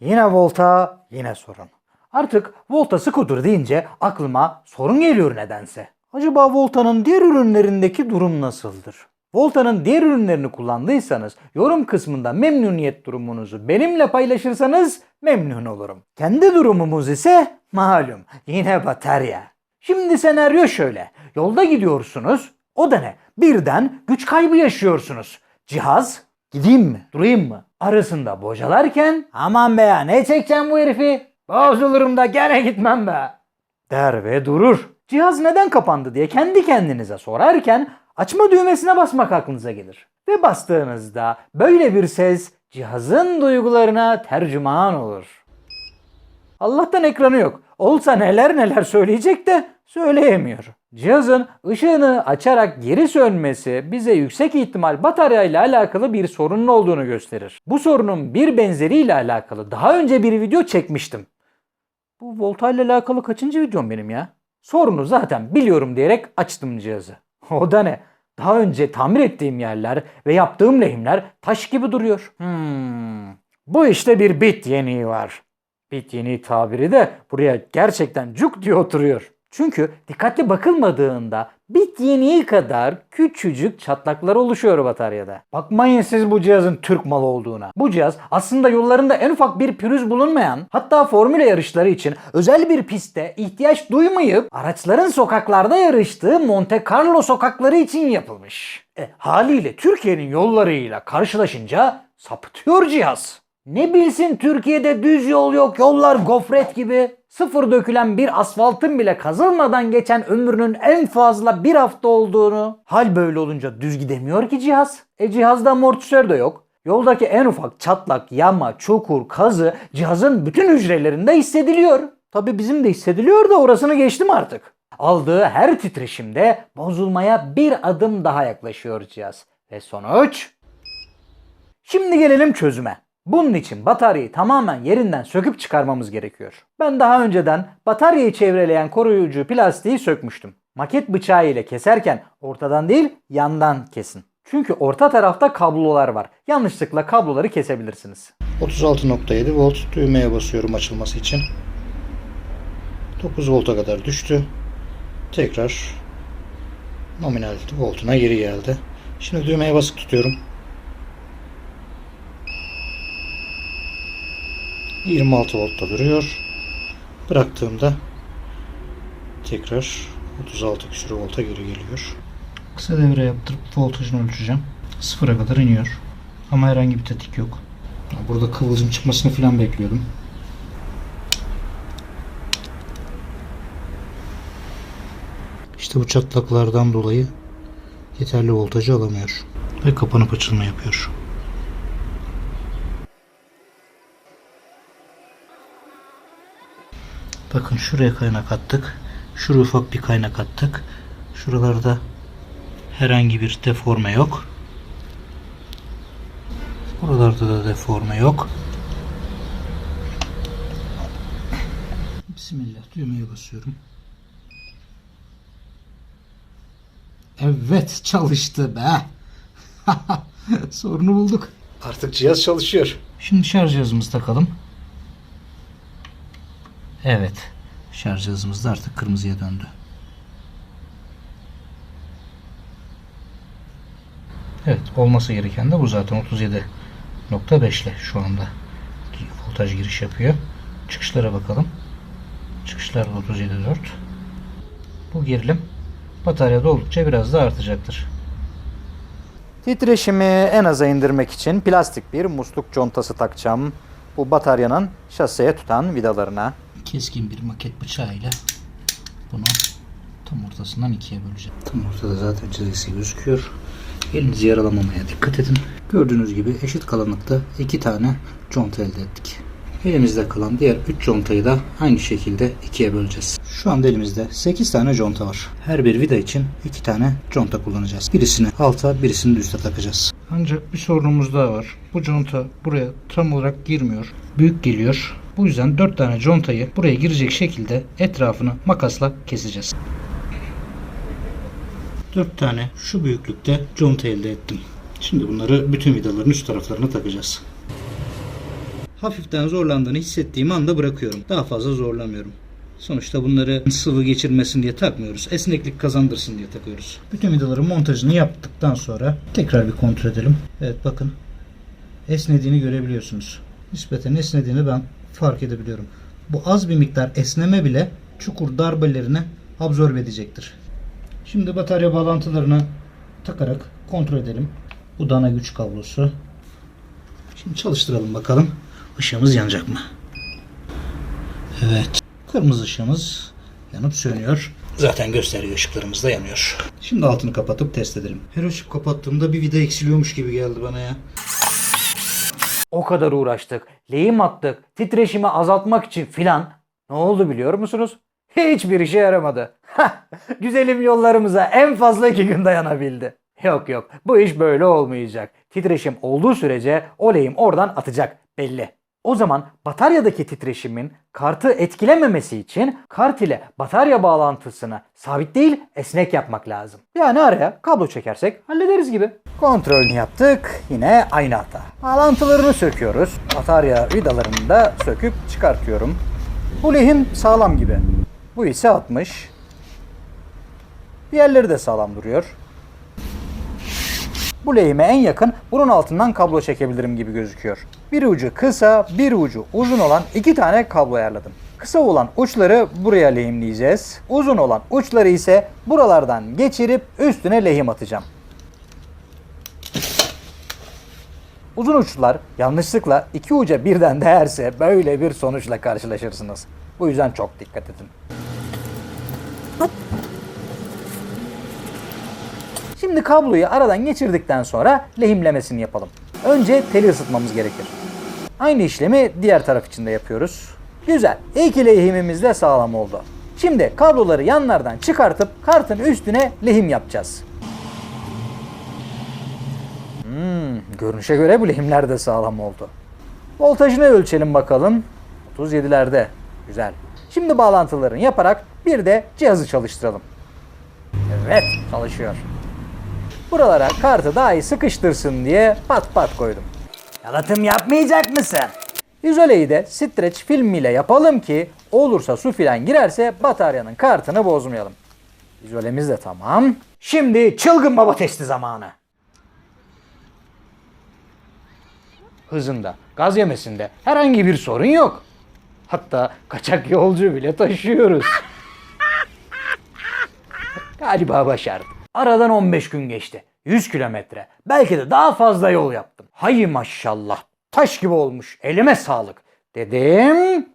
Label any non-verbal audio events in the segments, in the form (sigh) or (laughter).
Yine volta, yine sorun. Artık volta scooter deyince aklıma sorun geliyor nedense. Acaba Volta'nın diğer ürünlerindeki durum nasıldır? Volta'nın diğer ürünlerini kullandıysanız yorum kısmında memnuniyet durumunuzu benimle paylaşırsanız memnun olurum. Kendi durumumuz ise malum yine batarya. Şimdi senaryo şöyle. Yolda gidiyorsunuz. O da ne? Birden güç kaybı yaşıyorsunuz. Cihaz gideyim mi durayım mı arasında bocalarken aman be ya ne çekeceğim bu herifi? Bozulurum da gene gitmem be. Der ve durur. Cihaz neden kapandı diye kendi kendinize sorarken açma düğmesine basmak aklınıza gelir. Ve bastığınızda böyle bir ses cihazın duygularına tercüman olur. Allah'tan ekranı yok. Olsa neler neler söyleyecek de söyleyemiyor. Cihazın ışığını açarak geri sönmesi bize yüksek ihtimal batarya ile alakalı bir sorunun olduğunu gösterir. Bu sorunun bir benzeriyle alakalı daha önce bir video çekmiştim. Bu volta ile alakalı kaçıncı videom benim ya? Sorunu zaten biliyorum diyerek açtım cihazı. (laughs) O da ne? Daha önce tamir ettiğim yerler ve yaptığım lehimler taş gibi duruyor. Hmm. Bu işte bir bit yeniği var. Bit yeniği tabiri de buraya gerçekten cuk diye oturuyor. Çünkü dikkatli bakılmadığında bit yeniği kadar küçücük çatlaklar oluşuyor bataryada. Bakmayın siz bu cihazın Türk malı olduğuna. Bu cihaz aslında yollarında en ufak bir pürüz bulunmayan hatta formüle yarışları için özel bir pistte ihtiyaç duymayıp araçların sokaklarda yarıştığı Monte Carlo sokakları için yapılmış. E, haliyle Türkiye'nin yollarıyla karşılaşınca sapıtıyor cihaz. Ne bilsin Türkiye'de düz yol yok, yollar gofret gibi. Sıfır dökülen bir asfaltın bile kazılmadan geçen ömrünün en fazla bir hafta olduğunu. Hal böyle olunca düz gidemiyor ki cihaz. E cihazda amortisör de yok. Yoldaki en ufak çatlak, yama, çukur, kazı cihazın bütün hücrelerinde hissediliyor. Tabi bizim de hissediliyor da orasını geçtim artık. Aldığı her titreşimde bozulmaya bir adım daha yaklaşıyor cihaz. Ve sonuç Şimdi gelelim çözüme. Bunun için bataryayı tamamen yerinden söküp çıkarmamız gerekiyor. Ben daha önceden bataryayı çevreleyen koruyucu plastiği sökmüştüm. Maket bıçağı ile keserken ortadan değil yandan kesin. Çünkü orta tarafta kablolar var. Yanlışlıkla kabloları kesebilirsiniz. 36.7 volt düğmeye basıyorum açılması için. 9 volta kadar düştü. Tekrar nominal voltuna geri geldi. Şimdi düğmeye basık tutuyorum. 26 voltta duruyor. Bıraktığımda tekrar 36 küsur volta geri geliyor. Kısa devre yaptırıp voltajını ölçeceğim. Sıfıra kadar iniyor. Ama herhangi bir tetik yok. Burada kıvılcım çıkmasını falan bekliyordum. İşte bu çatlaklardan dolayı yeterli voltajı alamıyor. Ve kapanıp açılma yapıyor. Bakın şuraya kaynak attık. Şuraya ufak bir kaynak attık. Şuralarda herhangi bir deforme yok. Buralarda da deforme yok. Bismillah düğmeye basıyorum. Evet çalıştı be. (laughs) Sorunu bulduk. Artık cihaz çalışıyor. Şimdi şarj cihazımızı takalım. Evet. Şarj cihazımız da artık kırmızıya döndü. Evet olması gereken de bu zaten 37.5 ile şu anda voltaj giriş yapıyor. Çıkışlara bakalım. Çıkışlar 37.4. Bu gerilim bataryada oldukça biraz da artacaktır. Titreşimi en aza indirmek için plastik bir musluk contası takacağım. Bu bataryanın şaseye tutan vidalarına. Keskin bir maket bıçağıyla bunu tam ortasından ikiye böleceğim. Tam ortada zaten çizgisi gözüküyor. Elinizi yaralamamaya dikkat edin. Gördüğünüz gibi eşit kalınlıkta iki tane conta elde ettik. Elimizde kalan diğer 3 contayı da aynı şekilde ikiye böleceğiz. Şu anda elimizde 8 tane conta var. Her bir vida için 2 tane conta kullanacağız. Birisini alta birisini üste takacağız. Ancak bir sorunumuz daha var. Bu conta buraya tam olarak girmiyor. Büyük geliyor. Bu yüzden 4 tane contayı buraya girecek şekilde etrafını makasla keseceğiz. 4 tane şu büyüklükte conta elde ettim. Şimdi bunları bütün vidaların üst taraflarına takacağız. hafiften zorlandığını hissettiğim anda bırakıyorum. Daha fazla zorlamıyorum. Sonuçta bunları sıvı geçirmesin diye takmıyoruz. Esneklik kazandırsın diye takıyoruz. Bütün vidaların montajını yaptıktan sonra tekrar bir kontrol edelim. Evet bakın esnediğini görebiliyorsunuz. Nispeten esnediğini ben fark edebiliyorum. Bu az bir miktar esneme bile çukur darbelerini absorbe edecektir. Şimdi batarya bağlantılarını takarak kontrol edelim. Bu dana güç kablosu. Şimdi çalıştıralım bakalım. Işığımız yanacak mı? Evet. Kırmızı ışığımız yanıp sönüyor. Zaten gösterge ışıklarımız da yanıyor. Şimdi altını kapatıp test edelim. Her ışık kapattığımda bir vida eksiliyormuş gibi geldi bana ya. O kadar uğraştık, lehim attık, titreşimi azaltmak için filan. Ne oldu biliyor musunuz? Hiçbir işe yaramadı. Güzelim yollarımıza en fazla iki gün dayanabildi. Yok yok bu iş böyle olmayacak. Titreşim olduğu sürece o lehim oradan atacak belli. O zaman bataryadaki titreşimin kartı etkilememesi için kart ile batarya bağlantısını sabit değil esnek yapmak lazım. Yani araya kablo çekersek hallederiz gibi. Kontrolünü yaptık. Yine aynı hata. Bağlantılarını söküyoruz. Batarya vidalarını da söküp çıkartıyorum. Bu lehim sağlam gibi. Bu ise 60. Diğerleri de sağlam duruyor. Bu lehime en yakın bunun altından kablo çekebilirim gibi gözüküyor. Bir ucu kısa, bir ucu uzun olan iki tane kablo ayarladım. Kısa olan uçları buraya lehimleyeceğiz. Uzun olan uçları ise buralardan geçirip üstüne lehim atacağım. Uzun uçlar yanlışlıkla iki uca birden değerse böyle bir sonuçla karşılaşırsınız. Bu yüzden çok dikkat edin. Şimdi kabloyu aradan geçirdikten sonra lehimlemesini yapalım. Önce teli ısıtmamız gerekir. Aynı işlemi diğer taraf için de yapıyoruz. Güzel. İki lehimimiz de sağlam oldu. Şimdi kabloları yanlardan çıkartıp kartın üstüne lehim yapacağız. Hmm, görünüşe göre bu lehimler de sağlam oldu. Voltajını ölçelim bakalım. 37'lerde. Güzel. Şimdi bağlantılarını yaparak bir de cihazı çalıştıralım. Evet, çalışıyor. Buralara kartı daha iyi sıkıştırsın diye pat pat koydum. Yalıtım yapmayacak mısın? İzoleyi de streç film ile yapalım ki olursa su filan girerse bataryanın kartını bozmayalım. İzolemiz de tamam. Şimdi çılgın baba testi zamanı. Hızında, gaz yemesinde herhangi bir sorun yok. Hatta kaçak yolcu bile taşıyoruz. Galiba başardım. Aradan 15 gün geçti. 100 kilometre. Belki de daha fazla yol yaptım. Hay maşallah. Taş gibi olmuş. Elime sağlık. Dedim.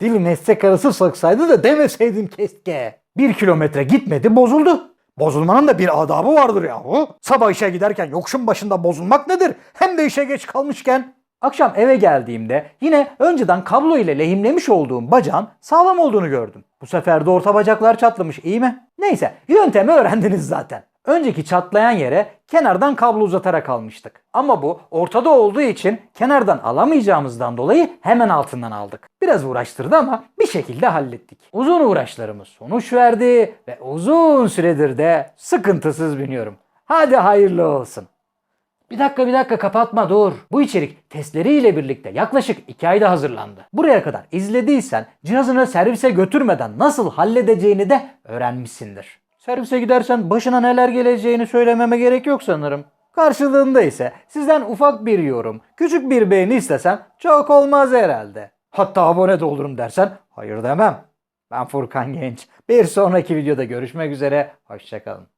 Dil meslek arası soksaydı da demeseydim keşke. Bir kilometre gitmedi bozuldu. Bozulmanın da bir adabı vardır yahu. Sabah işe giderken yokuşun başında bozulmak nedir? Hem de işe geç kalmışken. Akşam eve geldiğimde yine önceden kablo ile lehimlemiş olduğum bacağın sağlam olduğunu gördüm. Bu sefer de orta bacaklar çatlamış iyi mi? Neyse yöntemi öğrendiniz zaten. Önceki çatlayan yere kenardan kablo uzatarak almıştık. Ama bu ortada olduğu için kenardan alamayacağımızdan dolayı hemen altından aldık. Biraz uğraştırdı ama bir şekilde hallettik. Uzun uğraşlarımız sonuç verdi ve uzun süredir de sıkıntısız biniyorum. Hadi hayırlı olsun. Bir dakika bir dakika kapatma dur. Bu içerik testleriyle birlikte yaklaşık 2 ayda hazırlandı. Buraya kadar izlediysen cihazını servise götürmeden nasıl halledeceğini de öğrenmişsindir. Servise gidersen başına neler geleceğini söylememe gerek yok sanırım. Karşılığında ise sizden ufak bir yorum, küçük bir beğeni istesem çok olmaz herhalde. Hatta abone de olurum dersen hayır demem. Ben Furkan Genç. Bir sonraki videoda görüşmek üzere. Hoşçakalın.